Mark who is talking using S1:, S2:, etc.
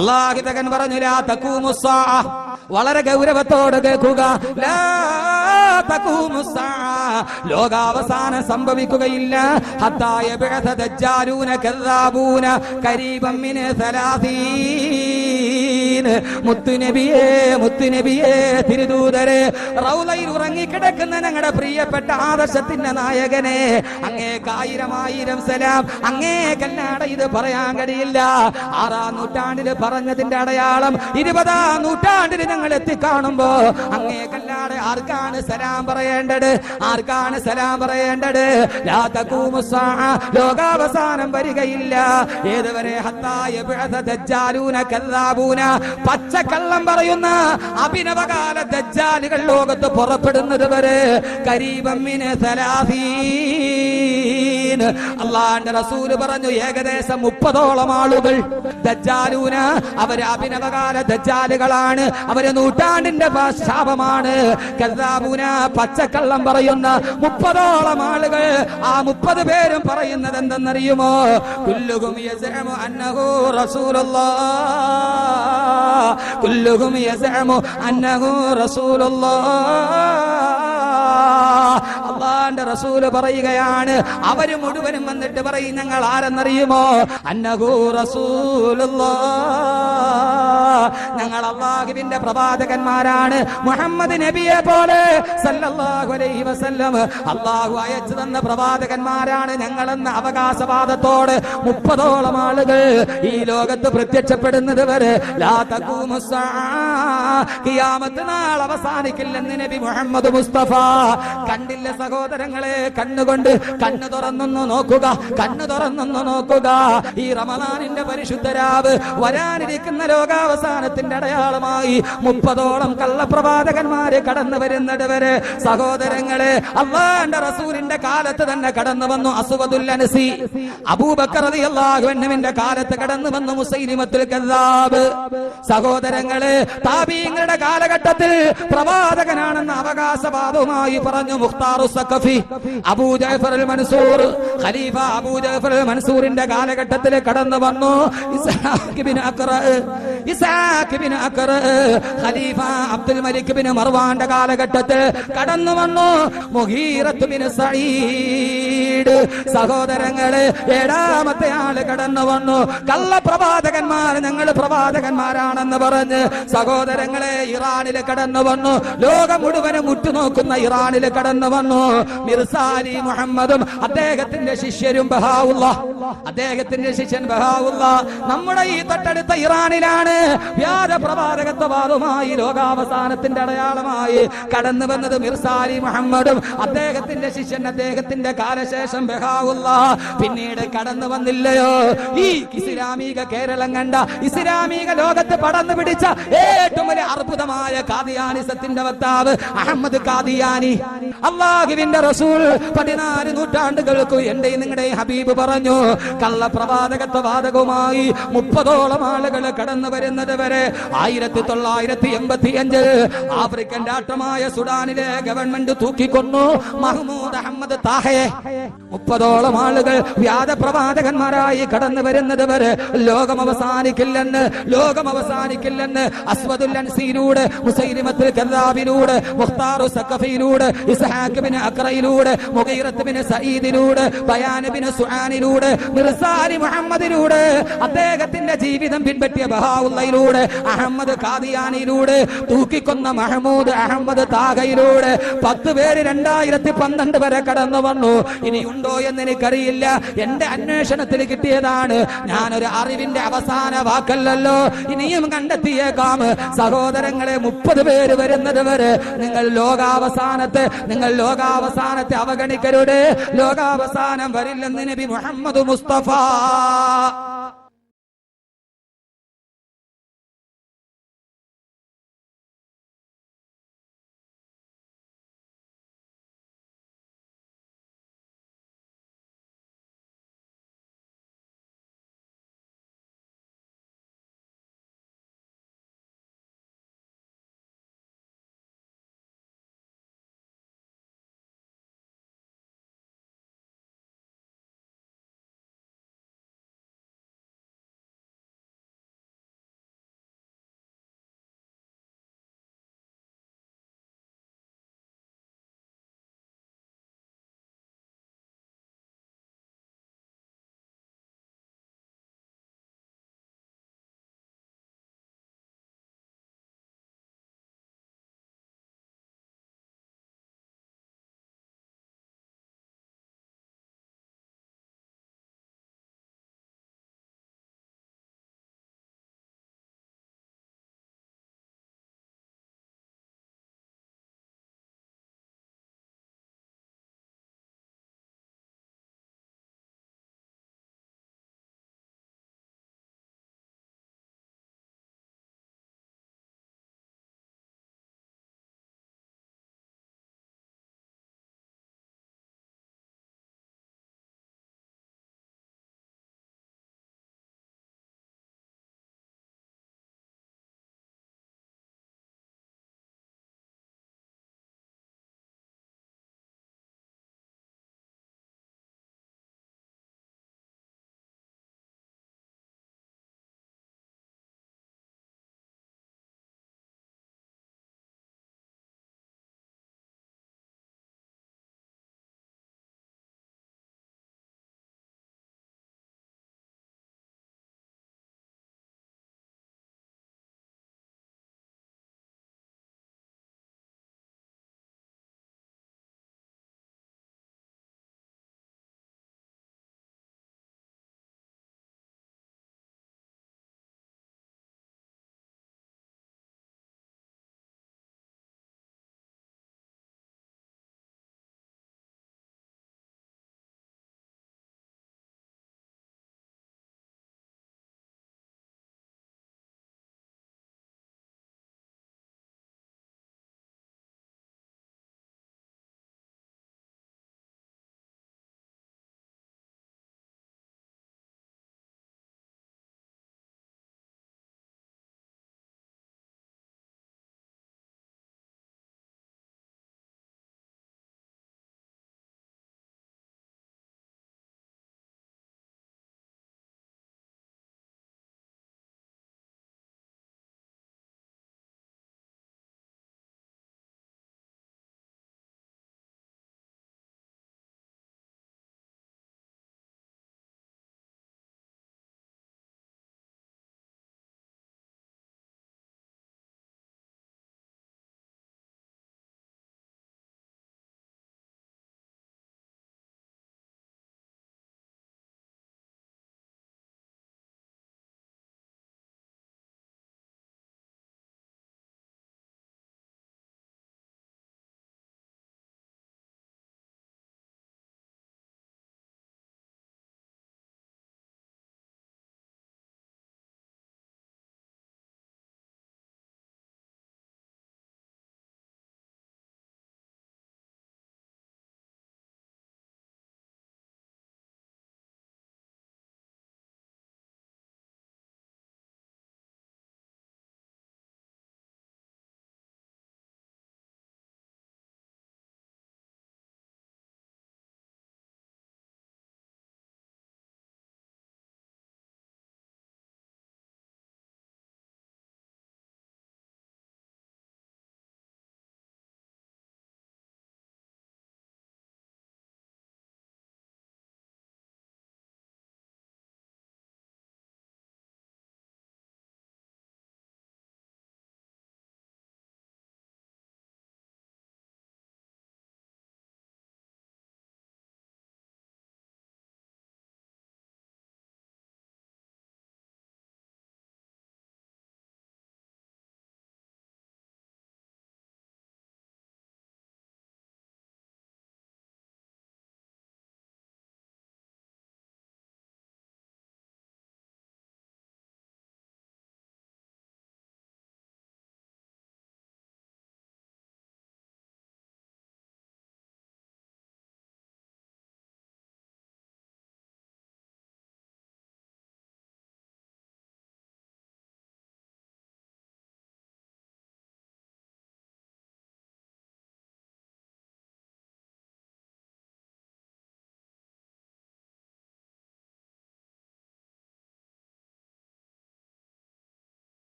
S1: അള്ളാഹിതകൻ പറഞ്ഞു ലാ തഖൂമുസ്സാ വളരെ ഗൗരവത്തോടെ കേൾക്കുക. ലാ തഖൂമുസ്സാ ലോകാവസാനം സംഭവിക്കുകയില്ല. ഹത്തായ യബ്അഥ ദജ്ജാലൂന കദ്ദാബൂന മിന മിൻ സലാസീൻ മുത്തുനബിയേ മുത്തുനബിയേ തിരുദൂതരെ. റൗലയിൽ ഉറങ്ങിക്കിടക്കുന്ന ഞങ്ങളുടെ പ്രിയപ്പെട്ട ആദർശത്തിന്റെ നായകനെ. അങ്ങേക്ക് ആയിരം ആയിരം സലാം അങ്ങേക്കല്ലാടെ ഇത് പറയാൻ കഴിയില്ല. ആറാം നൂറ്റാണ്ടിൽ പറഞ്ഞതിന്റെ അടയാളം ഇരുപതാം നൂറ്റാണ്ടിൽ ഞങ്ങൾ എത്തിക്കാണുമ്പോ അങ്ങേക്കല്ലാതെ ആർക്കാണ് സലാം പറയേണ്ടത്? ആർക്കാണ് സലാം പറയേണ്ടത്? ലോകാവസാനം വരികയില്ല. ഏതുവരെ ഹത്തായ ദജ്ജാലൂന കദ്ദാബൂന. പച്ചക്കള്ളം പറയുന്ന അഭിനവകാല ദജ്ജാലുകൾ ലോകത്ത് പുറപ്പെടുന്നത് വരെ കരീബമ്മിന് സലാസീൻ അള്ളാന്റെ റസൂൽ പറഞ്ഞു ഏകദേശം മുപ്പതോളം ആളുകൾ ദജ്ജാലൂന. അവർ അഭിനവകാല ദജ്ജാലുകളാണ്. അവർ നൂറ്റാണ്ടിന്റെ ശാപമാണ്. കദ്ദാബൂന പച്ചക്കള്ളം പറയുന്ന മുപ്പതോളം ആളുകൾ ആ മുപ്പത് പേരും പറയുന്നത് എന്തെന്നറിയുമോ? കുല്ലുകും അന്നഹു അന്നഹു റസൂലുള്ളാഹ്. അള്ളാന്റെ റസൂൽ പറയുകയാണ്. അവർ മുഴുവനും വന്നിട്ട് പറയും ഞങ്ങൾ ആരെന്നറിയുമോ? അന്നഹു റസൂലുള്ള. ഞങ്ങൾ അള്ളാഹുവിന്റെ പ്രവാചകന്മാരാണ്. മുഹമ്മദ് നബിയെ പോലെ സല്ലല്ലാഹു അലൈഹി വസല്ലം അള്ളാഹു അയച്ചു തന്ന പ്രവാചകന്മാരാണ് ഞങ്ങളെന്ന അവകാശവാദത്തോട് മുപ്പതോളം ആളുകൾ ഈ ലോകത്ത് പ്രത്യക്ഷപ്പെടുന്നത് വരെ. അവസാനിക്കില്ലെന്ന് നബി മുഹമ്മദ് മുസ്തഫ. കണ്ടില്ല സഹോദരങ്ങളെ കണ്ണുകൊണ്ട് കണ്ണു തുറന്നൊന്ന് നോക്കുക കണ്ണു തുറന്നൊന്ന് നോക്കുക. ഈ റമദാനിന്റെ പരിശുദ്ധരാവ് വരാനിരിക്കുന്ന ലോകാവസാനത്തിന്റെ അടയാളമായി മുപ്പതോളം കള്ളപ്രവാചകന്മാര് കടന്നു വരുന്നത് വരെ സഹോദരങ്ങളെ അള്ളാന്റെ റസൂലിന്റെ കാലത്ത് തന്നെ കടന്നു വന്നു അസുവദുൽ അനസി അബൂബക്കർ റളിയല്ലാഹുവിന്റെ കാലത്ത് കടന്നു വന്നു മുസൈലിമത്തുൽ കദാബ് സഹോദരങ്ങളെ താബീങ്ങളുടെ കാലഘട്ടത്തിൽ പ്രവാചകനാണെന്ന അവകാശവാദവുമായി പറഞ്ഞു മുഖ്താറു അബൂ ജഅഫർ അൽ മൻസൂർ. ഖലീഫ അബൂ ജഅഫർ അൽ മൻസൂറിന്റെ കാലഘട്ടത്തിൽ കടന്നു വന്നു. Bin Aqra Ishaq bin Aqra ഖലീഫ അബ്ദുൽ മലിക് ബിൻ മർവാന്റെ കാലഘട്ടത്തിൽ കടന്നു വന്നു. മുഹീറത്ത് ബിൻ സഈദ് സഹോദരങ്ങളെ ഏഴാമത്തെ ആൾ കടന്നു വന്നു. കള്ള പ്രവാചകന്മാർ ഞങ്ങൾ പ്രവാചകന്മാരാണെന്ന് പറഞ്ഞ് സഹോദരങ്ങളെ ഇറാനിൽ കടന്നു വന്നു. ലോകം മുഴുവനും ഉറ്റുനോക്കുന്ന ഇറാനിൽ കടന്നു വന്നു. മിർസാലി മുഹമ്മദും അദ്ദേഹത്തിന്റെ ശിഷ്യരും ബഹാവുള്ള അദ്ദേഹത്തിന്റെ ശിഷ്യൻ ബഹാവുള്ള നമ്മുടെ ഈ തൊട്ടടുത്ത ഇറാനിലാണ് വ്യാജ പ്രവാചകത്വവാദവുമായി ലോകാവസാനത്തിന്റെ അടയാളമായി കടന്നു വന്നത് മിർസാലി മുഹമ്മദും. അദ്ദേഹത്തിന്റെ ശിഷ്യൻ അദ്ദേഹത്തിന്റെ കാലശേഷം ബഹാവുള്ള. പിന്നീട് കടന്നു വന്നില്ലയോ? ഈ ഇസ്ലാമിക കേരളം കണ്ട ഇസ്ലാമിക ലോകത്ത് പടന്നു പിടിച്ച ഏറ്റവും വലിയ അർബുദമായ കാദിയാനിസത്തിന്റെ വക്താവ് അഹമ്മദ് കാദിയാനി അള്ളാഹുവിന്റെ റസൂൽ പതിനാല് നൂറ്റാണ്ടുകൾക്ക് എന്റെ നിങ്ങളുടെ ഹബീബ് പറഞ്ഞു കള്ള പ്രവാചകത്വവാദകവുമായി മുപ്പതോളം ആളുകൾ കടന്നു വരുന്നത് വരെ ആയിരത്തി തൊള്ളായിരത്തി എൺപത്തി അഞ്ചിൽ ആഫ്രിക്കൻ രാഷ്ട്രമായ സുഡാനിലെ ഗവൺമെന്റ് തൂക്കിക്കൊന്നു. മഹ്മൂദ് അഹമ്മദ് താഹയെ മുപ്പതോളം ആളുകൾ വ്യാജപ്രവാചകന്മാരായി കടന്നു വരുന്നത് വരെ ലോകം അവസാനിക്കില്ലെന്ന് ലോകം അവസാനിക്കില്ലെന്ന് അസ്വദുൽ അൻസിയിലൂടെ മുസൈലിമത്തുൽ കദ്ദാബിലൂടെ മുഖ്താറു സഖഫിയിലൂടെ ഇസ്ഹാഖ് ബിൻ അക്രയിലൂടെ മുഗൈറത്ത് ബിൻ സഈദിലൂടെ സുഹാനിലൂടെ മിർസാലി മുഹമ്മദിലൂടെ അദ്ദേഹത്തിന്റെ ജീവിതം പിൻപറ്റിയ ബഹാവുള്ളയിലൂടെ അഹമ്മദ് കാദിയാനിയിലൂടെ തൂക്കിക്കൊന്ന മഹമ്മൂദ് അഹമ്മദ് താഗയിലൂടെ പത്ത് പേര് രണ്ടായിരത്തി പന്ത്രണ്ട് വരെ കടന്നു വന്നു. ഇനിയുണ്ടോ എന്ന് എനിക്കറിയില്ല. എന്റെ അന്വേഷണത്തിൽ കിട്ടിയതാണ്. ഞാനൊരു അറിവിന്റെ അവസാന വാക്കല്ലല്ലോ. ഇനിയും കണ്ടെത്തിയേക്കാം. സഹോദരങ്ങളെ മുപ്പത് പേര് വരുന്നത് വരെ നിങ്ങൾ ലോകാവസാനത്തെ നിങ്ങൾ ലോകാവസാനത്തെ അവഗണിക്കരുത് ലോകാവസാനം വരില്ലെന്ന് നബി മുഹമ്മദ് മുസ്തഫ.